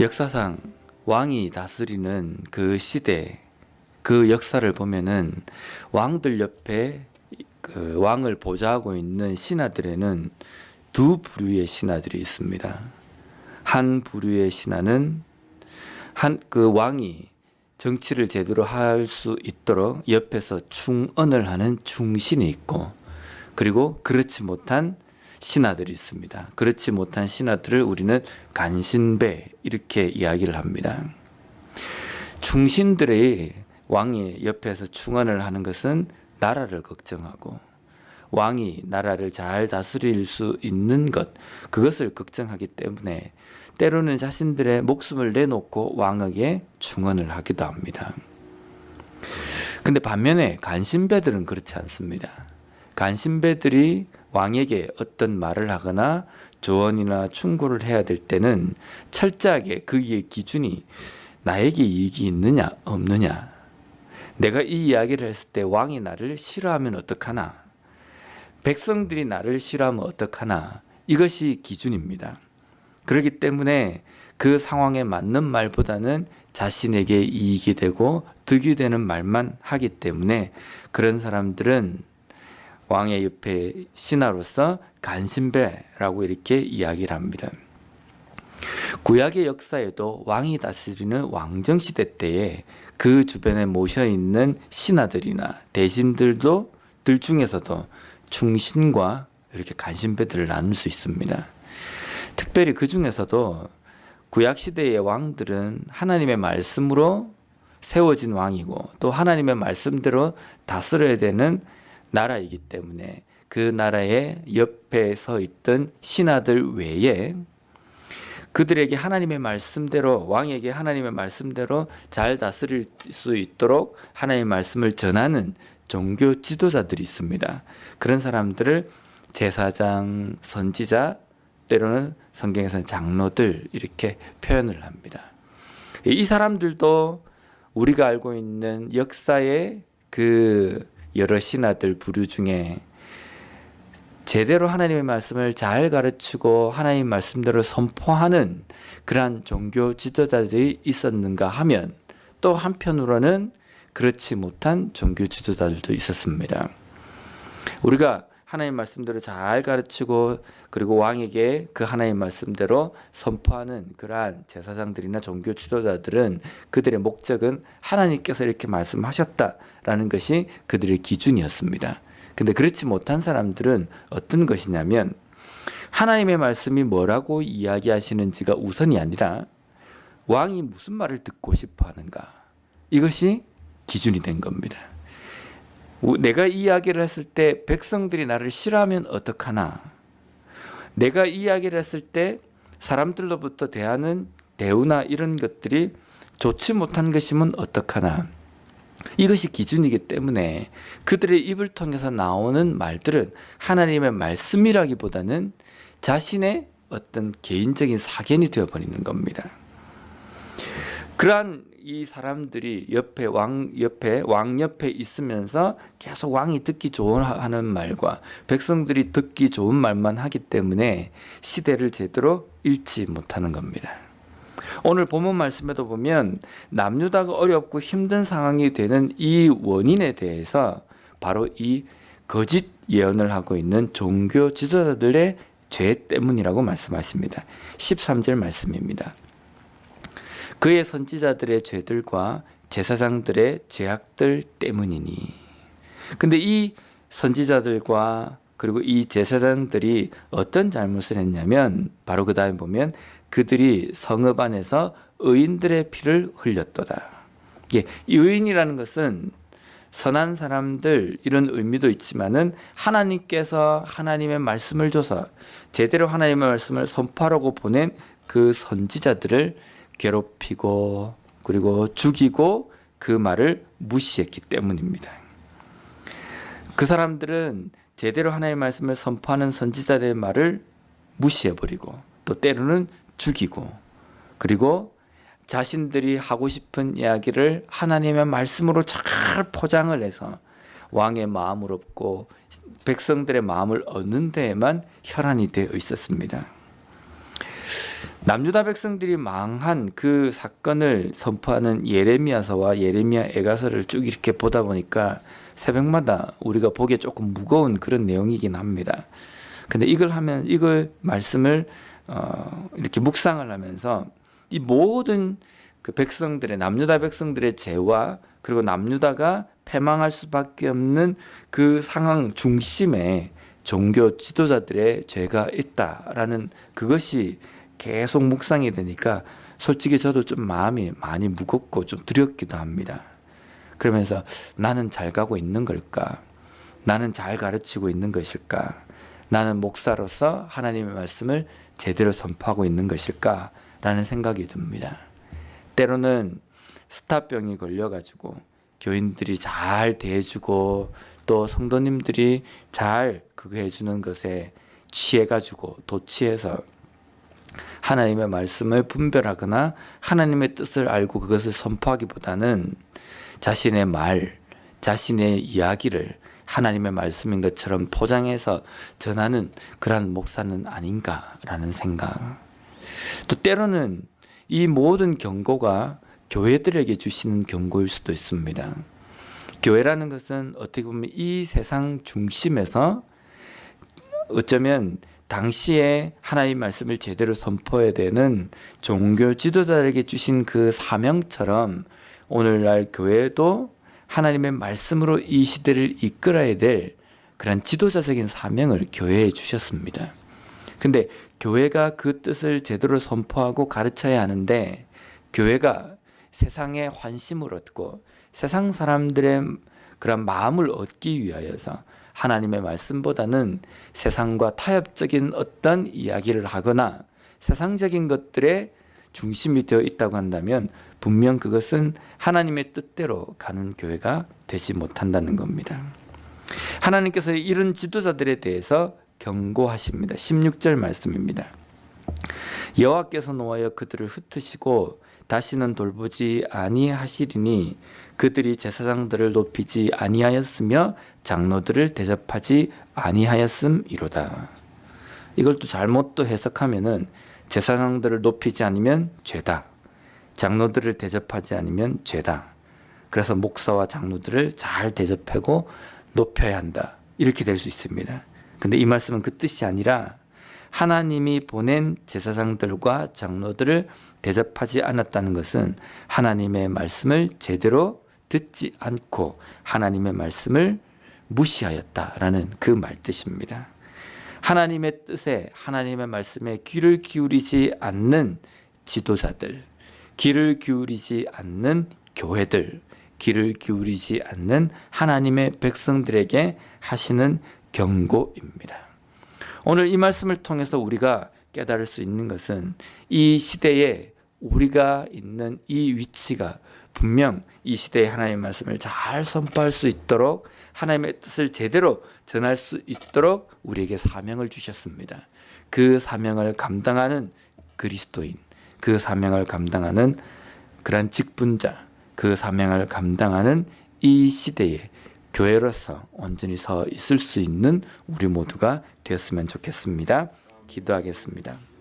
역사상 왕이 다스리는 그 시대 그 역사를 보면은 왕들 옆에 그 왕을 보좌하고 있는 신하들에는 두 부류의 신하들이 있습니다. 한 부류의 신하는 한 그 왕이 정치를 제대로 할 수 있도록 옆에서 충언을 하는 충신이 있고 그리고 그렇지 못한 신하들이 있습니다. 그렇지 못한 신하들을 우리는 간신배 이렇게 이야기를 합니다. 충신들의 왕이 옆에서 충언을 하는 것은 나라를 걱정하고 왕이 나라를 잘 다스릴 수 있는 것 그것을 걱정하기 때문에 때로는 자신들의 목숨을 내놓고 왕에게 충언을 하기도 합니다. 근데 반면에 간신배들은 그렇지 않습니다. 간신배들이 왕에게 어떤 말을 하거나 조언이나 충고를 해야 될 때는 철저하게 그의 기준이 나에게 이익이 있느냐 없느냐. 내가 이 이야기를 했을 때 왕이 나를 싫어하면 어떡하나? 백성들이 나를 싫어하면 어떡하나? 이것이 기준입니다. 그렇기 때문에 그 상황에 맞는 말보다는 자신에게 이익이 되고 득이 되는 말만 하기 때문에 그런 사람들은 왕의 옆에 신하로서 간신배라고 이렇게 이야기를 합니다. 구약의 역사에도 왕이 다스리는 왕정 시대 때에 그 주변에 모여 있는 신하들이나 대신들도 들 중에서도 충신과 이렇게 간신배들을 나눌 수 있습니다. 특별히 그 중에서도 구약 시대의 왕들은 하나님의 말씀으로 세워진 왕이고 또 하나님의 말씀대로 다스려야 되는 나라이기 때문에 그 나라의 옆에 서 있던 신하들 외에 그들에게 하나님의 말씀대로 왕에게 하나님의 말씀대로 잘 다스릴 수 있도록 하나님의 말씀을 전하는 종교 지도자들이 있습니다. 그런 사람들을 제사장, 선지자, 때로는 성경에서는 장로들 이렇게 표현을 합니다. 이 사람들도 우리가 알고 있는 역사의 그 여러 신하들 부류 중에 제대로 하나님의 말씀을 잘 가르치고 하나님 말씀대로 선포하는 그러한 종교 지도자들이 있었는가 하면 또 한편으로는 그렇지 못한 종교 지도자들도 있었습니다. 우리가 하나님 말씀대로 잘 가르치고 그리고 왕에게 그 하나님 말씀대로 선포하는 그러한 제사장들이나 종교 지도자들은 그들의 목적은 하나님께서 이렇게 말씀하셨다라는 것이 그들의 기준이었습니다. 근데 그렇지 못한 사람들은 어떤 것이냐면 하나님의 말씀이 뭐라고 이야기하시는지가 우선이 아니라 왕이 무슨 말을 듣고 싶어 하는가. 이것이 기준이 된 겁니다. 내가 이야기를 했을 때 백성들이 나를 싫어하면 어떡하나. 내가 이야기를 했을 때 사람들로부터 대하는 대우나 이런 것들이 좋지 못한 것이면 어떡하나. 이것이 기준이기 때문에 그들의 입을 통해서 나오는 말들은 하나님의 말씀이라기보다는 자신의 어떤 개인적인 사견이 되어버리는 겁니다. 그러한 이 사람들이 옆에 왕 옆에 왕 옆에 있으면서 계속 왕이 듣기 좋은 하는 말과 백성들이 듣기 좋은 말만 하기 때문에 시대를 제대로 읽지 못하는 겁니다. 오늘 본문 말씀에도 보면 남유다가 어렵고 힘든 상황이 되는 이 원인에 대해서 바로 이 거짓 예언을 하고 있는 종교 지도자들의 죄 때문이라고 말씀하십니다. 13절 말씀입니다. 그의 선지자들의 죄들과 제사장들의 죄악들 때문이니. 근데 이 선지자들과 그리고 이 제사장들이 어떤 잘못을 했냐면 바로 그 다음에 보면 그들이 성읍 안에서 의인들의 피를 흘렸도다. 이게 의인이라는 것은 선한 사람들 이런 의미도 있지만은 하나님께서 하나님의 말씀을 줘서 제대로 하나님의 말씀을 선포하라고 보낸 그 선지자들을 괴롭히고 그리고 죽이고 그 말을 무시했기 때문입니다. 그 사람들은 제대로 하나님의 말씀을 선포하는 선지자들의 말을 무시해버리고 또 때로는 죽이고 그리고 자신들이 하고 싶은 이야기를 하나님의 말씀으로 잘 포장을 해서 왕의 마음을 얻고 백성들의 마음을 얻는 데에만 혈안이 되어 있었습니다. 남유다 백성들이 망한 그 사건을 선포하는 예레미야서와 예레미야 애가서를 쭉 이렇게 보다 보니까 새벽마다 우리가 보기에 조금 무거운 그런 내용이긴 합니다. 근데 이걸 하면 이걸 말씀을 어 이렇게 묵상을 하면서 이 모든 그 백성들의 남유다 백성들의 죄와 그리고 남유다가 패망할 수밖에 없는 그 상황 중심에 종교 지도자들의 죄가 있다라는 그것이 계속 묵상이 되니까 솔직히 저도 좀 마음이 많이 무겁고 좀 두렵기도 합니다. 그러면서 나는 잘 가고 있는 걸까? 나는 잘 가르치고 있는 것일까? 나는 목사로서 하나님의 말씀을 제대로 선포하고 있는 것일까? 라는 생각이 듭니다. 때로는 스타병이 걸려가지고 교인들이 잘 대해주고 또 성도님들이 잘 그거 해주는 것에 취해가지고 도취해서 하나님의 말씀을 분별하거나 하나님의 뜻을 알고 그것을 선포하기보다는 자신의 말, 자신의 이야기를 하나님의 말씀인 것처럼 포장해서 전하는 그러한 목사는 아닌가라는 생각. 또 때로는 이 모든 경고가 교회들에게 주시는 경고일 수도 있습니다. 교회라는 것은 어떻게 보면 이 세상 중심에서 어쩌면 당시에 하나님 말씀을 제대로 선포해야 되는 종교 지도자에게 주신 그 사명처럼 오늘날 교회도 하나님의 말씀으로 이 시대를 이끌어야 될 그런 지도자적인 사명을 교회에 주셨습니다. 근데 교회가 그 뜻을 제대로 선포하고 가르쳐야 하는데 교회가 세상에 환심을 얻고 세상 사람들의 그런 마음을 얻기 위하여서 하나님의 말씀보다는 세상과 타협적인 어떤 이야기를 하거나 세상적인 것들에 중심이 되어 있다고 한다면 분명 그것은 하나님의 뜻대로 가는 교회가 되지 못한다는 겁니다. 하나님께서 이런 지도자들에 대해서 경고하십니다. 16절 말씀입니다. 여호와께서 노하여 그들을 흩으시고 다시는 돌보지 아니하시리니 그들이 제사장들을 높이지 아니하였으며 장로들을 대접하지 아니하였음이로다. 이걸 또 잘못 또 해석하면은 제사장들을 높이지 않으면 죄다. 장로들을 대접하지 않으면 죄다. 그래서 목사와 장로들을 잘 대접하고 높여야 한다. 이렇게 될 수 있습니다. 근데 이 말씀은 그 뜻이 아니라 하나님이 보낸 제사장들과 장로들을 대접하지 않았다는 것은 하나님의 말씀을 제대로 듣지 않고 하나님의 말씀을 무시하였다라는 그 말뜻입니다. 하나님의 뜻에 하나님의 말씀에 귀를 기울이지 않는 지도자들, 귀를 기울이지 않는 교회들, 귀를 기울이지 않는 하나님의 백성들에게 하시는 경고입니다. 오늘 이 말씀을 통해서 우리가 깨달을 수 있는 것은 이 시대에 우리가 있는 이 위치가 분명 이 시대의 하나님의 말씀을 잘 선포할 수 있도록 하나님의 뜻을 제대로 전할 수 있도록 우리에게 사명을 주셨습니다. 그 사명을 감당하는 그리스도인, 그 사명을 감당하는 그러한 직분자, 그 사명을 감당하는 이 시대에 교회로서 온전히 서 있을 수 있는 우리 모두가 되었으면 좋겠습니다. 기도하겠습니다.